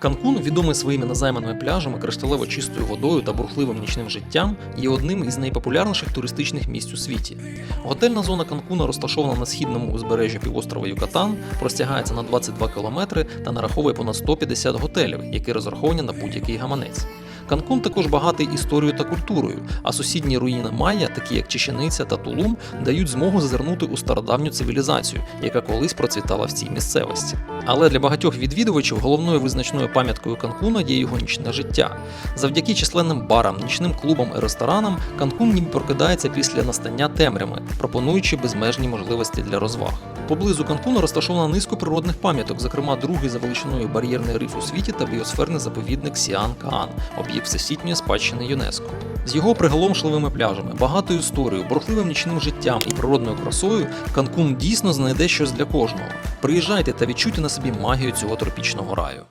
Канкун, відомий своїми незайманими пляжами, кришталево чистою водою та бурхливим нічним життям, є одним із найпопулярніших туристичних місць у світі. Готельна зона Канкуна розташована на східному узбережжі півострова Юкатан, простягається на 22 кілометри та нараховує понад 150 готелів, які розраховані на будь-який гаманець. Канкун також багатий історією та культурою, а сусідні руїни Майя, такі як Чечениця та Тулум, дають змогу зазирнути у стародавню цивілізацію, яка колись процвітала в цій місцевості. Але для багатьох відвідувачів головною визначною пам'яткою Канкуна є його нічне життя. Завдяки численним барам, нічним клубам і ресторанам Канкун ніби прокидається після настання темряви, пропонуючи безмежні можливості для розваг. Поблизу Канкуна розташовано низку природних пам'яток, зокрема другий за величиною бар'єрний риф у світі та біосферний заповідник Сіан Каан, об'єкт всесвітньої спадщини ЮНЕСКО. З його приголомшливими пляжами, багатою історією, бурхливим нічним життям і природною красою Канкун дійсно знайде щось для кожного. Приїжджайте та відчуйте на собі магію цього тропічного раю.